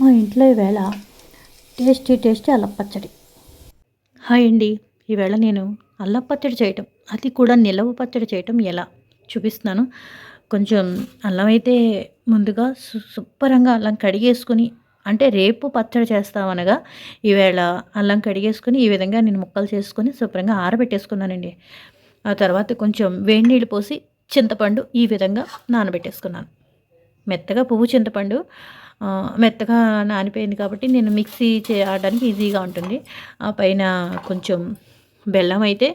మా ఇంట్లో ఈవేళ టేస్టీ టేస్టీ అల్లం పచ్చడి. హాయ్ అండి. ఈవేళ నేను అల్లం పచ్చడి చేయటం అది కూడా నిలవ పచ్చడి చేయటం ఎలా చూపిస్తున్నాను. కొంచెం అల్లం అయితే ముందుగా సు- శుభ్రంగా అల్లం కడిగేసుకుని అంటే రేపు పచ్చడి చేస్తామనగా ఈవేళ అల్లం కడిగేసుకుని ఈ విధంగా నేను ముక్కలు చేసుకొని శుభ్రంగా ఆరబెట్టేసుకున్నానండి. ఆ తర్వాత కొంచెం వేడి నీళ్ళు పోసి చింతపండు ఈ విధంగా నానబెట్టేసుకున్నాను. మెత్తగా పువ్వు చింతపండు మెత్తగా నానిపోయింది కాబట్టి నేను మిక్సీ చేయడానికి ఈజీగా ఉంటుంది. ఆ పైన కొంచెం బెల్లం అయితే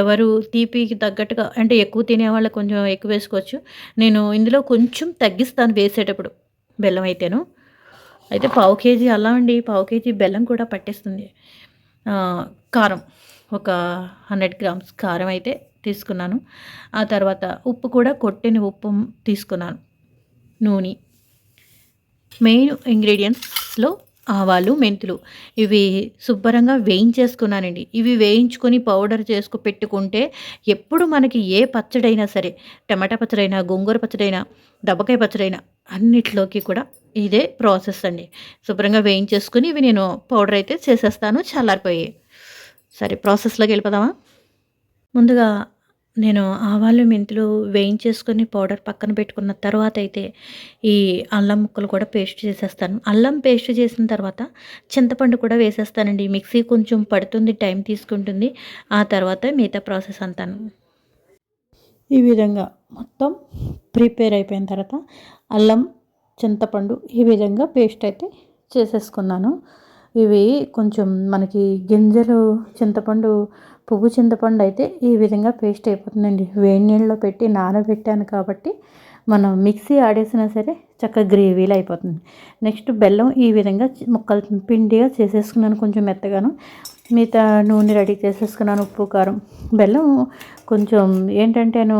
ఎవరు తీపికి తగ్గట్టుగా అంటే ఎక్కువ తినే తినేవాళ్ళు కొంచెం ఎక్కువ వేసుకోవచ్చు. నేను ఇందులో కొంచెం తగ్గిస్తాను వేసేటప్పుడు బెల్లం అయితేను. అయితే పావు కేజీ అల్లం అండి పావు కేజీ బెల్లం కూడా పట్టేస్తుంది. కారం ఒక హండ్రెడ్ గ్రామ్స్ కారం అయితే తీసుకున్నాను. ఆ తర్వాత ఉప్పు కూడా కొట్టిన ఉప్పు తీసుకున్నాను. నూనె. మెయిన్ ఇంగ్రీడియంట్స్లో ఆవాలు మెంతులు. ఇవి శుభ్రంగా వేయించేసుకున్నానండి. ఇవి వేయించుకొని పౌడర్ చేసుకు పెట్టుకుంటే ఎప్పుడు మనకి ఏ పచ్చడైనా సరే టమాటా పచ్చడైనా గోంగూర పచ్చడైనా దబ్బకాయ పచ్చడైనా అన్నిట్లోకి కూడా ఇదే ప్రాసెస్ అండి. శుభ్రంగా వేయించేసుకుని ఇవి నేను పౌడర్ అయితే చేసేస్తాను చల్లారిపోయి. సరే ప్రాసెస్లోకి వెళ్ళిపోదామా? ముందుగా నేను ఆవాలు మెంతులు వేయించేసుకొని పౌడర్ పక్కన పెట్టుకున్న తర్వాత అయితే ఈ అల్లం ముక్కలు కూడా పేస్ట్ చేసేస్తాను. అల్లం పేస్ట్ చేసిన తర్వాత చింతపండు కూడా వేసేస్తానండి. మిక్సీ కొంచెం పడుతుంది టైం తీసుకుంటుంది. ఆ తర్వాత మిగతా ప్రాసెస్ అంతాను. ఈ విధంగా మొత్తం ప్రిపేర్ అయిపోయిన తర్వాత అల్లం చింతపండు ఈ విధంగా పేస్ట్ అయితే చేసేసుకున్నాను. ఇవి కొంచెం మనకి గింజలు చింతపండు పువ్వు చింతపండు అయితే ఈ విధంగా పేస్ట్ అయిపోతుందండి. వేడి నీళ్ళలో పెట్టి నానబెట్టాను కాబట్టి మనం మిక్సీ ఆడేసినా సరే చక్కగా గ్రేవీలో అయిపోతుంది. నెక్స్ట్ బెల్లం ఈ విధంగా ముక్కలు పిండిగా చేసేసుకున్నాను కొంచెం మెత్తగాను. మిగతా నూనె రెడీ చేసేసుకున్నాను ఉప్పు కారం. బెల్లం కొంచెం ఏంటంటేను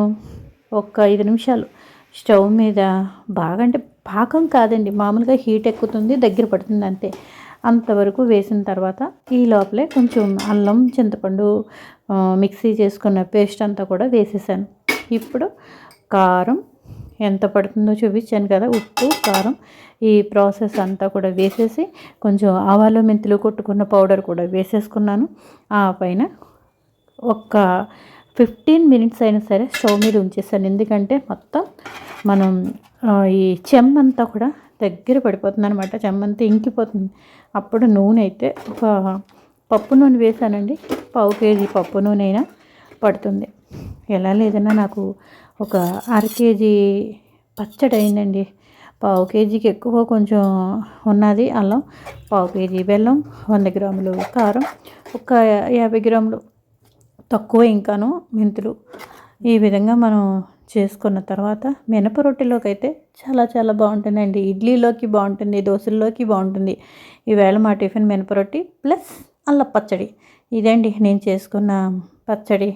ఒక ఐదు నిమిషాలు స్టవ్ మీద బాగా అంటే పాకం కాదండి మామూలుగా హీట్ ఎక్కుతుంది దగ్గర పడుతుంది అంతే. అంతవరకు వేసిన తర్వాత ఈ లోపలే కొంచెం అల్లం చింతపండు మిక్సీ చేసుకున్న పేస్ట్ అంతా కూడా వేసేసాను. ఇప్పుడు కారం ఎంత పడుతుందో చూపించాను కదా ఉప్పు కారం ఈ ప్రాసెస్ అంతా కూడా వేసేసి కొంచెం ఆవాలు మెంతులు కొట్టుకున్న పౌడర్ కూడా వేసేసుకున్నాను. ఆ పైన ఒక్క ఫిఫ్టీన్ మినిట్స్ అయినా సరే స్టవ్ మీద ఉంచేసాను. ఎందుకంటే మొత్తం మనం ఈ చెమ్మంతా కూడా దగ్గర పడిపోతుంది అనమాట చెమ్మంతా ఇంకిపోతుంది. అప్పుడు నూనె అయితే ఒక పప్పు నూనె వేసానండి పావు కేజీ పప్పు నూనె అయినా పడుతుంది. ఎలా లేదన్నా నాకు ఒక అర కేజీ పచ్చడి అయిందండి. పావు కేజీకి ఎక్కువ కొంచెం ఉన్నది అల్లం పావు కేజీ బెల్లం వంద గ్రాములు కారం ఒక యాభై గ్రాములు తక్కువ ఇంకాను మెంతులు. ఈ విధంగా మనం చేసుకున్న తర్వాత మినప రొట్టెలోకి అయితే చాలా చాలా బాగుంటుందండి. ఇడ్లీలోకి బాగుంటుంది దోశల్లోకి బాగుంటుంది. ఈవేళ మా టిఫిన్ మినప రొట్టి ప్లస్ అల్ల పచ్చడి. ఇదండి నేను చేసుకున్న పచ్చడి.